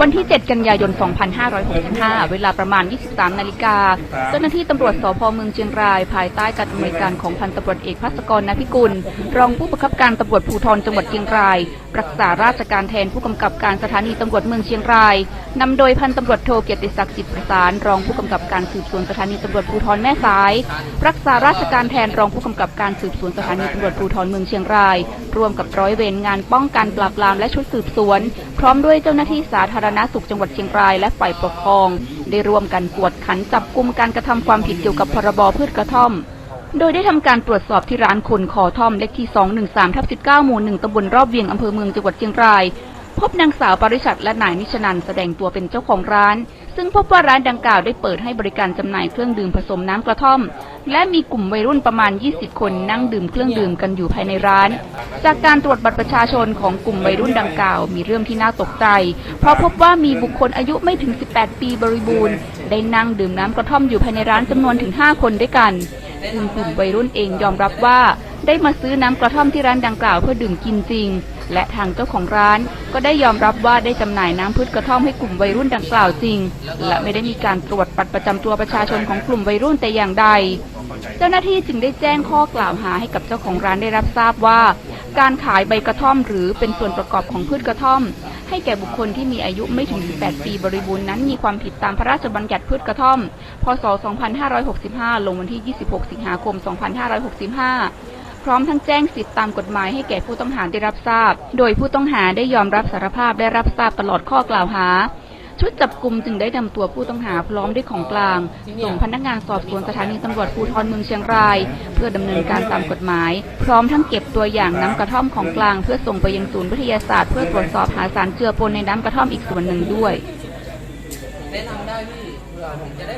วันที่ 7 กันยายน 2565 เวลาประมาณ 23 นาฬิกา เจ้าหน้าที่ตำรวจสพเมืองเชียงราย ภายใต้การอำนวยการของพันตำรวจเอกภัสกรนพิกุล รองผู้บังคับการตำรวจภูธรจังหวัดเชียงราย รักษาราชการแทนผู้กำกับการสถานีตำรวจเมืองเชียงรายนำโดยพันตำรวจโทเกียรติศักดิ์จิตประสาน รองผู้กำกับการสืบสวนสถานีตำรวจภูธรแม่สาย รักษาราชการแทนรองผู้กำกับการสืบสวนสถานีตำรวจภูธรเมืองเชียงราย ร่วมกับร้อยเวรงานป้องกันปราบปรามและชุดสืบสวน ร้อมด้วยเจ้าหน้าที่สาธารณสุขจังหวัดเชียงรายและฝ่ายปกครอง ได้ร่วมกันกวดขันจับกลุ่มการกระทำความผิดเกี่ยวกับพรบพืชกระท่อม โดยได้ทำการตรวจสอบที่ร้านคนขอท่อมเลขที่ 213ทับ19 หมู่ 1ตำบลรอบเวียงอำเภอเมืองจังหวัดเชียงราย พบนางสาวปริชัดและนายนิชนันแสดงตัวเป็นเจ้าของร้าน ซึ่งพบว่าร้านดังกล่าวได้เปิดให้บริการจำหน่ายเครื่องดื่มผสมน้ำกระท่อม และมีกลุ่มวัยรุ่นประมาณ 20 คนนั่งดื่มเครื่องดื่มกันอยู่ภายในร้าน จากการตรวจบัตรประชาชนของกลุ่มวัยรุ่นดังกล่าว มีเรื่องที่น่าตกใจ เพราะพบว่ามีบุคคลอายุไม่ถึง 18 ปีบริบูรณ์ ได้นั่งดื่มน้ำกระท่อมอยู่ภายในร้านจำนวนถึง 5 คนด้วยกันซึ่งกลุ่มวัยรุ่นเองยอมรับว่า ได้มาซื้อน้ำกระท่อมที่ร้านดังกล่าวเพื่อดื่มกินจริง และทางเจ้าของร้านก็ได้ยอมรับว่าได้จำหน่ายน้ำพืชกระท่อมให้กลุ่มวัยรุ่นดังกล่าวจริง และไม่ได้มีการตรวจบัตรประจำตัวประชาชนของกลุ่มวัยรุ่นแต่อย่างใด เจ้าหน้าที่จึงได้แจ้งข้อกล่าวหาให้กับเจ้าของร้านได้รับทราบว่า การขายใบกระท่อมหรือเป็นส่วนประกอบของพืชกระท่อม ให้แก่บุคคลที่มีอายุไม่ถึง 18 ปีบริบูรณ์นั้นมีความผิดตามพระราชบัญญัติพืชกระท่อม พศ 2565 ลงวันที่ 26 สิงหาคม 2565 พร้อมทั้งแจ้งสิทธิตามกฎหมายให้แก่ผู้ต้องหาได้รับทราบ โดยผู้ต้องหาได้ยอมรับสารภาพได้รับทราบตลอดข้อกล่าวหา ชุดจับกลุ่มจึงได้นำตัวผู้ต้องหาพร้อมด้วยของกลางส่งพนักงานสอบสวนสถานีตำรวจภูธรเมืองเชียงราย เพื่อดำเนินการตามกฎหมาย พร้อมทั้งเก็บตัวอย่างน้ำกระท่อมของกลาง เพื่อส่งไปยังศูนย์วิทยาศาสตร์เพื่อตรวจสอบหาสารเจือปนในน้ำกระท่อมอีกส่วนหนึ่งด้วยแนะนำได้พี่เผื่อผมจะได้